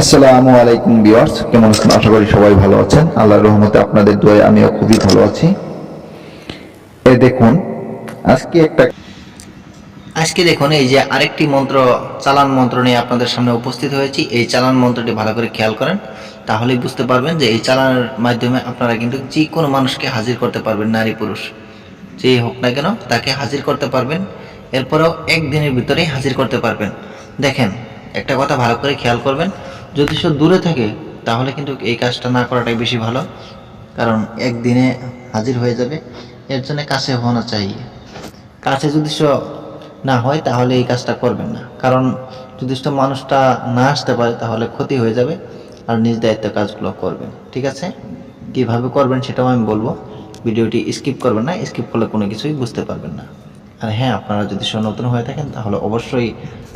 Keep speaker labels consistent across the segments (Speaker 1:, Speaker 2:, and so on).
Speaker 1: আসসালামু আলাইকুম বিয়ার্স কেমন আছেন? আশা করি সবাই ভালো আছেন। আল্লাহর রহমতে আপনাদের দোয়ায় আমিও খুবই ভালো আছি। এ দেখুন, আজকে একটা
Speaker 2: আজকে দেখুন, এই যে আরেকটি মন্ত্র, চালান মন্ত্র নিয়ে আপনাদের সামনে উপস্থিত হয়েছি। এই চালান মন্ত্রটি ভালো করে খেয়াল করেন, তাহলেই বুঝতে পারবেন যে এই চালানের মাধ্যমে আপনারা কিন্তু যে কোনো মানুষকে হাজির করতে পারবেন, নারী পুরুষ। যেই হোক না কেন, তাকে হাজির করতে পারবেন, এরপরেও একদিনের ভিতরেই হাজির করতে পারবেন। দেখেন, একটা কথা ভালো করে খেয়াল করবেন যদি সে দূরে থাকে, তাহলে কিন্তু এই কাজটা না করাটাই বেশি ভালো। কারণ একদিনে হাজির হয়ে যাবে, এর জন্য কাছে হওয়া চাই। কাছে যদি সে না হয়, তাহলে এই কাজটা করবেন না। কারণ যদি মানুষটা না আসতে পারে, তাহলে ক্ষতি হয়ে যাবে আর নিজ দায়িত্ব কাজগুলো করবেন। ঠিক আছে? কীভাবে করবেন সেটাও আমি বলব। ভিডিওটি স্কিপ করবেন না, স্কিপ করলে কোনো কিছুই বুঝতে পারবেন না। আর হ্যাঁ আপনারা যদি সব নতুন হয়ে থাকেন, তাহলে অবশ্যই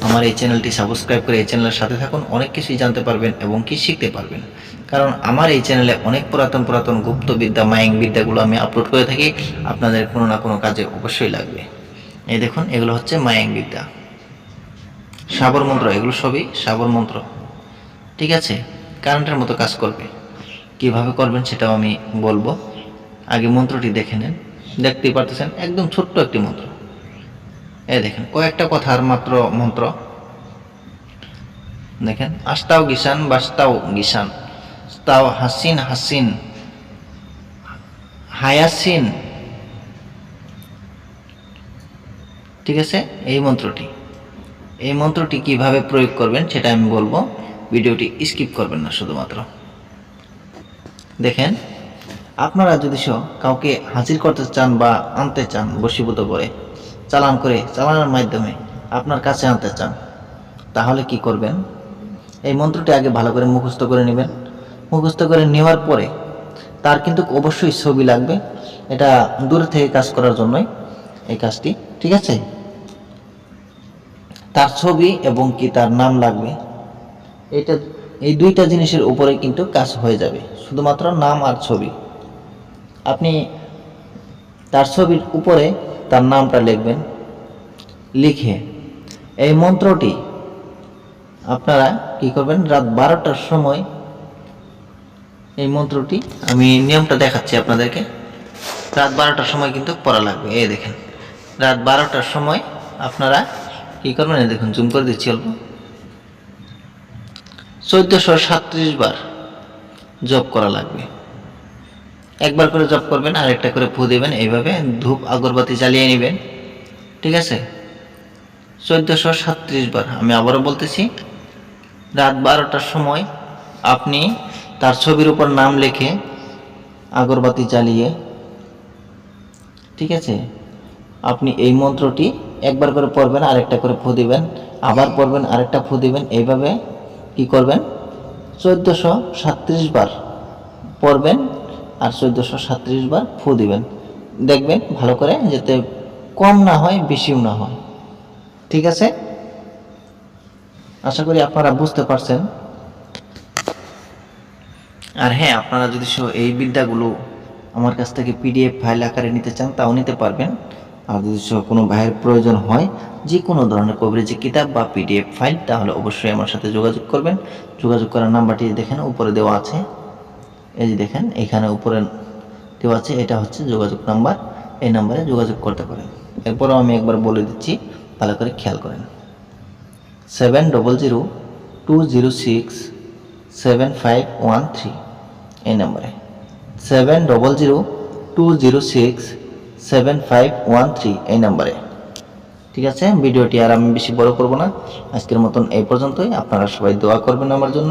Speaker 2: আমার এই চ্যানেলটি সাবস্ক্রাইব করে এই চ্যানেলের সাথে থাকুন, অনেক কিছুই জানতে পারবেন এবং কি শিখতে পারবেন। কারণ আমার এই চ্যানেলে অনেক পুরাতন পুরাতন গুপ্ত বিদ্যা মায়িং বিদ্যাগুলো আমি আপলোড করে থাকি, আপনাদের কোনো না কোনো কাজে অবশ্যই লাগবে। এই দেখুন, এগুলো হচ্ছে মায়াং বিদ্যা। সাবর মন্ত্র, এগুলো সবই সাবর মন্ত্র। ঠিক আছে? কারেন্টের মতো কাজ করবে। কীভাবে করবেন সেটাও আমি বলব। আগে মন্ত্রটি দেখে নেন। দেখতেই পারতেছেন, একদম ছোট্ট একটি মন্ত্র। দেখেন, কয়েকটা কথার মাত্র মন্ত্র। দেখেন, আস্তাও গিসান, বাস্তাও গিসান। তাও হাসিন হাসিন। হায়াসিন। ঠিক আছে? এই মন্ত্রটি। এই মন্ত্রটি কীভাবে প্রয়োগ করবেন সেটা আমি বলব। ভিডিওটি স্কিপ করবেন না শুধুমাত্র। দেখেন, আপনারা যদি কাউকে হাজির করতে চান বা আনতে চান বশীভূত করে চালান করে, চালানোর মাধ্যমে আপনার কাছে আনতে চান, তাহলে কি করবেন? এই মন্ত্রটি আগে ভালো করে মুখস্থ করে নেবেন। মুখস্থ করে নেওয়ার পরে তার কিন্তু অবশ্যই ছবি লাগবে। এটা দূরে থেকে কাজ করার জন্যই এই কাজটি, ঠিক আছে? তার ছবি এবং কি তার নাম লাগবে, এটা এই দুইটা জিনিসের উপরে কিন্তু কাজ হয়ে যাবে, শুধুমাত্র নাম আর ছবি। আপনি তার ছবির উপরে তার নামটা লিখবেন। লিখে এই মন্ত্রটি আপনারা কি করবেন? রাত বারোটার সময় এই মন্ত্রটি, আমি নিয়মটা দেখাচ্ছি আপনাদেরকে। রাত বারোটার সময় কিন্তু পড়া লাগবে। এই দেখেন, রাত বারোটার সময় আপনারা কি করবেন? এই দেখুন, জুম করে দিচ্ছি অল্প। চোদ্দশো সাতত্রিশ বার জব করা লাগবে। একবার করে জপ করবেন আর একটা করে ফু দেবেন, এইভাবে ধূপ আগরবাতি জ্বালিয়ে নেবেন। ঠিক আছে? চোদ্দশো সাতত্রিশ বার। আমি আবারও বলতেছি, রাত বারোটার সময় আপনি তার ছবির উপর নাম লিখে আগরবাতি জ্বালিয়ে, ঠিক আছে? আপনি এই মন্ত্রটি একবার করে পড়বেন, আরেকটা করে ফু দিবেন, আবার পড়বেন, আরেকটা ফু দিবেন, এইভাবে কি করবেন? চোদ্দোশো সাতত্রিশ বার পড়বেন আর চোদ্দোশো সাতত্রিশ বার ফু দিবেন। দেখবেন ভালো করে যাতে কম না হয়, বেশিও না হয়। ঠিক আছে? আশা করি আপনারা বুঝতে পারছেন। আর হ্যাঁ আপনারা যদি এই বিদ্যাগুলো আমার কাছ থেকে পিডিএফ ফাইল আকারে নিতে চান, তাও নিতে পারবেন। আর যদি কোনো ভাইয়ের প্রয়োজন হয়, যে কোনো ধরনের কভারেজে কিতাব বা পিডিএফ ফাইল, তাহলে অবশ্যই আমার সাথে যোগাযোগ করবেন। যোগাযোগ করার নাম্বারটি দেখেন, উপরে দেওয়া আছে। এই যে দেখেন, এখানে উপরে দেওয়া আছে, এটা হচ্ছে যোগাযোগ নাম্বার। এই নাম্বারে যোগাযোগ করতে পারেন। এরপরও আমি একবার বলে দিচ্ছি, ভালো করে খেয়াল করেন। Seven double zero two zero six seven five one three এই নাম্বারে। Seven double zero two zero six seven five one three এই নাম্বারে। ঠিক আছে, ভিডিওটি আর আমি বেশি বড় করব না। আজকের মতন এই পর্যন্তই। আপনারা সবাই দোয়া করবেন আমার জন্য।